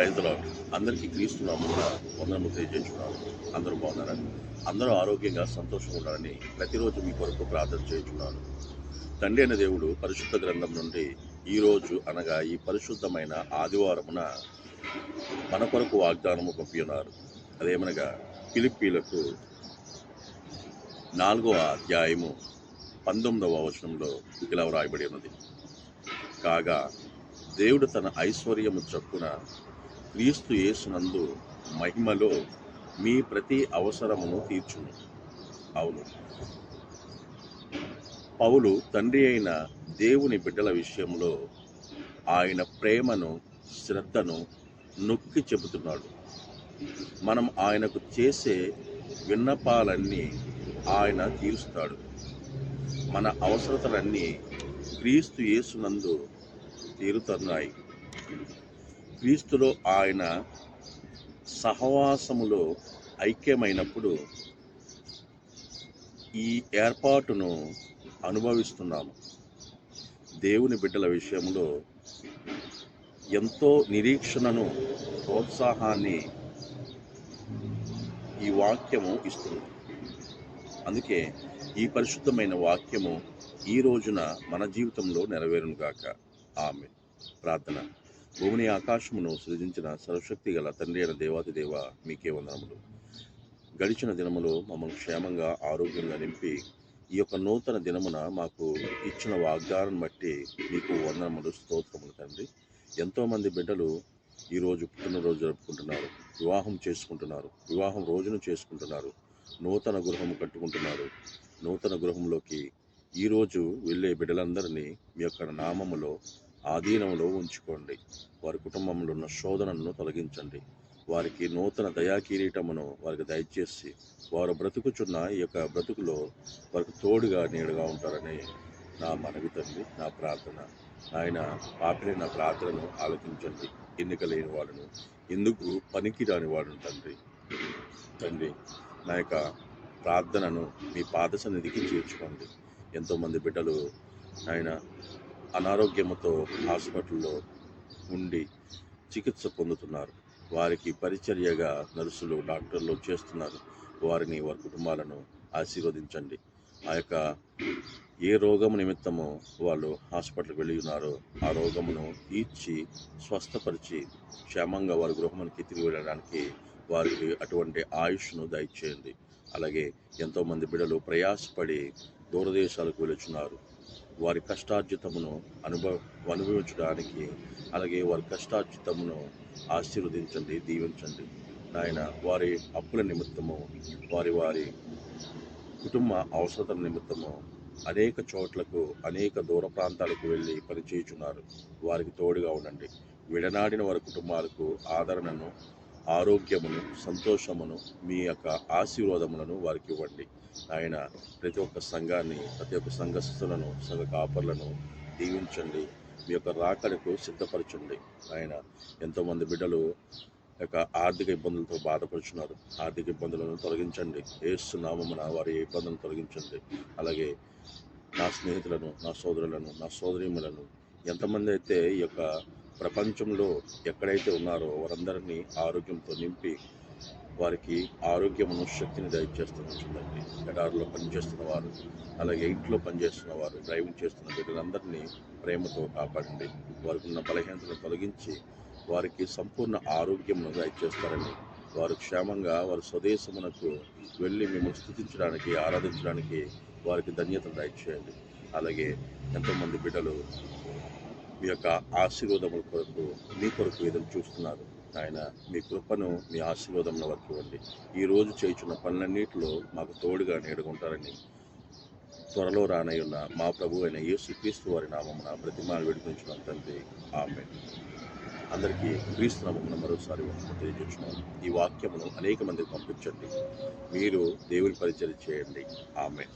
Praise అందరికీ క్రీస్తు నామమున వందనము తెలియజేస్తున్నాను అందరూ బాగున్నారని అందరూ ఆరోగ్యంగా సంతోషంగా ఉండాలని ప్రతిరోజు మీ కొరకు ప్రార్థన చేస్తున్నాను. తండ్రి అయిన దేవుడు పరిశుద్ధ గ్రంథం నుండి ఈరోజు అనగా ఈ పరిశుద్ధమైన ఆదివారమున మన కొరకు వాగ్దానము పంపి ఉన్నారు. అదేమనగా పిలిపీలకు నాలుగవ అధ్యాయము పంతొమ్మిదవ వచనంలో ఇలా వ్రాయబడి ఉన్నది. కాగా దేవుడు తన ఐశ్వర్యము చొప్పున క్రీస్తు యేసునందు మహిమలో మీ ప్రతి అవసరమును తీర్చును. అవును. పౌలు తండ్రి అయిన దేవుని బిడ్డల విషయంలో ఆయన ప్రేమను శ్రద్ధను నొక్కి చెబుతున్నాడు. మనం ఆయనకు చేసే విన్నపాలన్నీ ఆయన తీరుస్తాడు. మన అవసరతలన్నీ క్రీస్తు యేసునందు తీరుతున్నాయి. క్రీస్తులో ఆయన సహవాసములో ఐక్యమైనప్పుడు ఈ ఏర్పాటును అనుభవిస్తున్నాము. దేవుని బిడ్డల విషయంలో ఎంతో నిరీక్షణను ప్రోత్సాహాన్ని ఈ వాక్యము ఇస్తుంది. అందుకే ఈ పరిశుద్ధమైన వాక్యము ఈ రోజున మన జీవితంలో నెరవేరును గాక. ఆమె ప్రార్థన. భూమిని ఆకాశమును సృజించిన సర్వశక్తి గల తండ్రి అయిన దేవాదిదేవ మీకే వందనములు. గడిచిన దినములో మమ్మల్ని క్షేమంగా ఆరోగ్యంగా నింపి ఈ యొక్క నూతన దినమున మాకు ఇచ్చిన వాగ్దానం బట్టి మీకు వందనములు స్తోత్రములు తండ్రి. ఎంతోమంది బిడ్డలు ఈరోజు పుట్టినరోజు జరుపుకుంటున్నారు వివాహం చేసుకుంటున్నారు వివాహం రోజును చేసుకుంటున్నారు నూతన గృహము కట్టుకుంటున్నారు. నూతన గృహంలోకి ఈరోజు వెళ్ళే బిడ్డలందరినీ మీ యొక్క నామములో ఆధీనంలో ఉంచుకోండి. వారి కుటుంబంలో ఉన్న శోధనను తొలగించండి. వారికి నూతన దయా కిరీటమును వారికి దయచేసి వారు బ్రతుకుచున్న ఈ యొక్క బ్రతుకులో వారికి తోడుగా నీడుగా ఉంటారని నా మనవి తండ్రి నా ప్రార్థన. ఆయన పాపిన నా ప్రార్థనను ఆలోచించండి ఎన్నిక లేని వాడును. ఎందుకు? పనికి రాని వాడును తండ్రి. తండ్రి నా యొక్క ప్రార్థనను మీ పాద సన్నిధికి చేర్చుకోండి. ఎంతోమంది బిడ్డలు ఆయన అనారోగ్యంతో హాస్పిటల్లో ఉండి చికిత్స పొందుతున్నారు. వారికి పరిచర్యగా నర్సులు డాక్టర్లు చేస్తున్నారు. వారిని వారి కుటుంబాలను ఆశీర్వదించండి. ఆ యొక్క ఏ రోగము నిమిత్తము వాళ్ళు హాస్పిటల్కి వెళ్ళి ఉన్నారో ఆ రోగమును ఈడ్చి స్వస్థపరిచి క్షేమంగా వారి గృహమునికి తిరిగి వెళ్ళడానికి వారికి అటువంటి ఆయుష్ను దయచేయండి. అలాగే ఎంతోమంది బిడ్డలు ప్రయాసపడి దూరదేశాలకు వెళుచున్నారు వారి కష్టార్జితమును అనుభవ అనుభవించడానికి అలాగే వారి కష్టార్జితమును ఆశీర్వదించండి దీవించండి. నాయన వారి అప్పుల నిమిత్తము వారి వారి కుటుంబ అవసరతల నిమిత్తము అనేక చోట్లకు అనేక దూర ప్రాంతాలకు వెళ్ళి పనిచేయుచున్నారు వారికి తోడుగా ఉండండి. విడనాడిన వారి కుటుంబాలకు ఆదరణను ఆరోగ్యమును సంతోషమును మీ యొక్క ఆశీర్వాదములను వారికి ఇవ్వండి. ఆయన ప్రతి ఒక్క సంఘాన్ని ప్రతి ఒక్క సంఘస్థులను సంఘ కాపర్లను దీవించండి. మీ యొక్క రాకడకు సిద్ధపరచండి. ఆయన ఎంతోమంది బిడ్డలు యొక్క ఆర్థిక ఇబ్బందులతో బాధపడుచున్నారు. ఆర్థిక ఇబ్బందులను తొలగించండి. ఏస్తున్నామమున వారి ఇబ్బందులను తొలగించండి. అలాగే నా స్నేహితులను నా సోదరులను నా సోదరీములను ఎంతమంది అయితే ఈ యొక్క ప్రపంచంలో ఎక్కడైతే ఉన్నారో వారందరినీ ఆరోగ్యంతో నింపి వారికి ఆరోగ్యమును శక్తిని దయచేస్తుందండి ఎడారిలో పనిచేస్తున్న వారు అలాగే ఇంట్లో పనిచేస్తున్న వారు డ్రైవింగ్ చేస్తున్న వీళ్ళందరినీ ప్రేమతో కాపాడండి. వారికి ఉన్న బలహీనతను తొలగించి వారికి సంపూర్ణ ఆరోగ్యమును దయచేస్తారని వారు క్షేమంగా వారి స్వదేశమునకు వెళ్ళి మేము స్థుతించడానికి ఆరాధించడానికి వారికి ధన్యతను దయచేయండి. అలాగే ఎంతోమంది బిడ్డలు మీ యొక్క ఆశీర్వాదముల కొరకు మీ కొరకు ఎదురు చూస్తున్నారు. ఆయన మీ కృపను మీ ఆశీర్వాదంలో వరకు ఇవ్వండి ఈరోజు రోజు చేయుచున్న పనులన్నిటిలో మాకు తోడుగా నేడుకుంటారని త్వరలో రానయ్యున్న మా ప్రభు అయిన యేసు క్రీస్తు వారి నామమున ప్రతిమాలు విడిపించిన తండ్రి. ఆమె అందరికీ క్రీస్తు నామమున మరోసారి తెలియజేస్తున్నాను ఈ వాక్యమును అనేక మందికి పంపించండి. మీరు దేవుని పరిచయం చేయండి. ఆమె